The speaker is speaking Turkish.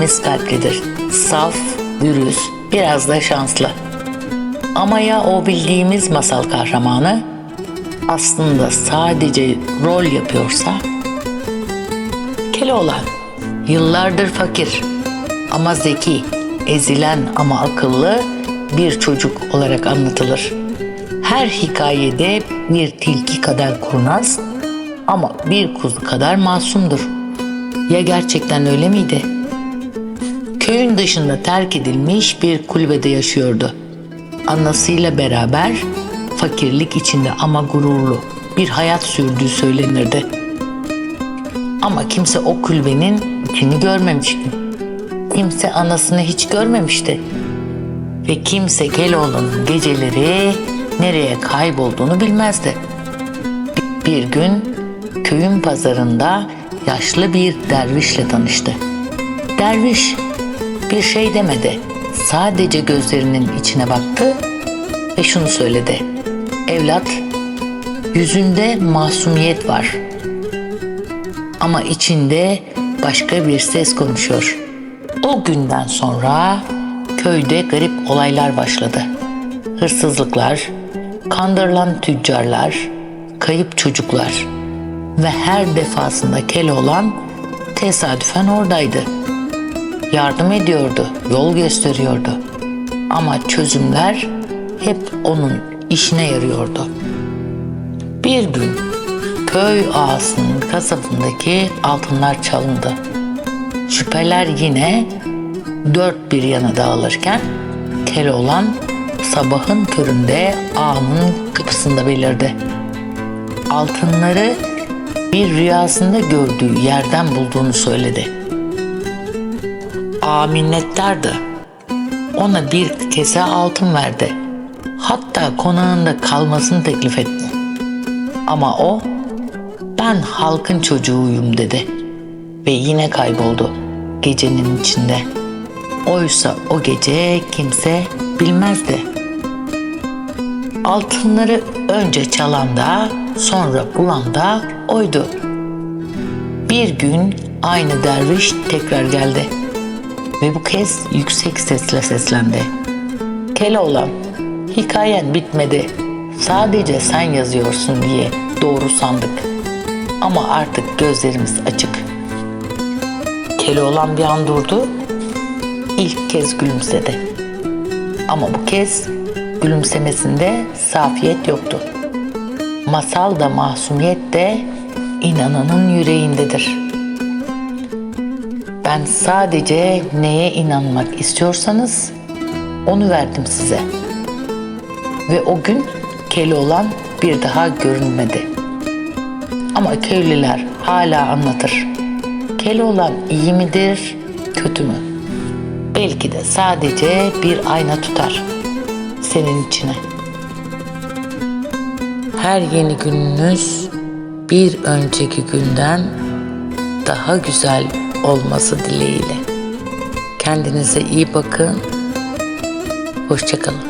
temiz kalplidir. Saf, dürüst, biraz da şanslı. Ama ya o bildiğimiz masal kahramanı aslında sadece rol yapıyorsa? Keloğlan yıllardır fakir ama zeki, ezilen ama akıllı bir çocuk olarak anlatılır. Her hikayede bir tilki kadar kurnaz ama bir kuzu kadar masumdur. Ya gerçekten öyle miydi? Köyün dışında terk edilmiş bir kulübede yaşıyordu. Anasıyla beraber fakirlik içinde ama gururlu bir hayat sürdüğü söylenirdi. Ama kimse o kulübenin içini görmemişti. Kimse anasını hiç görmemişti. Ve kimse Keloğlan'ın geceleri nereye kaybolduğunu bilmezdi. Bir gün köyün pazarında yaşlı bir dervişle tanıştı. Derviş bir şey demedi. Sadece gözlerinin içine baktı ve şunu söyledi. Evlat, yüzünde masumiyet var. Ama içinde başka bir ses konuşuyor. O günden sonra köyde garip olaylar başladı. Hırsızlıklar, kandırılan tüccarlar, kayıp çocuklar ve her defasında Keloğlan tesadüfen oradaydı. Yardım ediyordu, yol gösteriyordu. Ama çözümler hep onun işine yarıyordu. Bir gün köy ağasının kasabındaki altınlar çalındı. Şüpheler yine dört bir yana dağılırken Keloğlan sabahın köründe ağanın kapısında belirdi. Altınları bir rüyasında gördüğü yerden bulduğunu söyledi. Ağa minnettardı. Ona bir kese altın verdi. Hatta konağında kalmasını teklif etti. Ama o ben halkın çocuğuyum dedi ve yine kayboldu gecenin içinde. Oysa o gece kimse bilmezdi. Altınları önce çalan da sonra bulan da oydu. Bir gün aynı derviş tekrar geldi ve bu kez yüksek sesle seslendi. Keloğlan, hikayen bitmedi. Sadece sen yazıyorsun diye doğru sandık. Ama artık gözlerimiz açık. Keloğlan bir an durdu. İlk kez gülümsedi. Ama bu kez gülümsemesinde safiyet yoktu. Masal da masumiyet de inananın yüreğindedir. Ben sadece neye inanmak istiyorsanız onu verdim size. Ve o gün Keloğlan bir daha görünmedi. Ama köylüler hala anlatır. Keloğlan iyi midir, kötü mü? Belki de sadece bir ayna tutar senin içine. Her yeni gününüz bir önceki günden daha güzel olması dileğiyle. Kendinize iyi bakın. Hoşçakalın.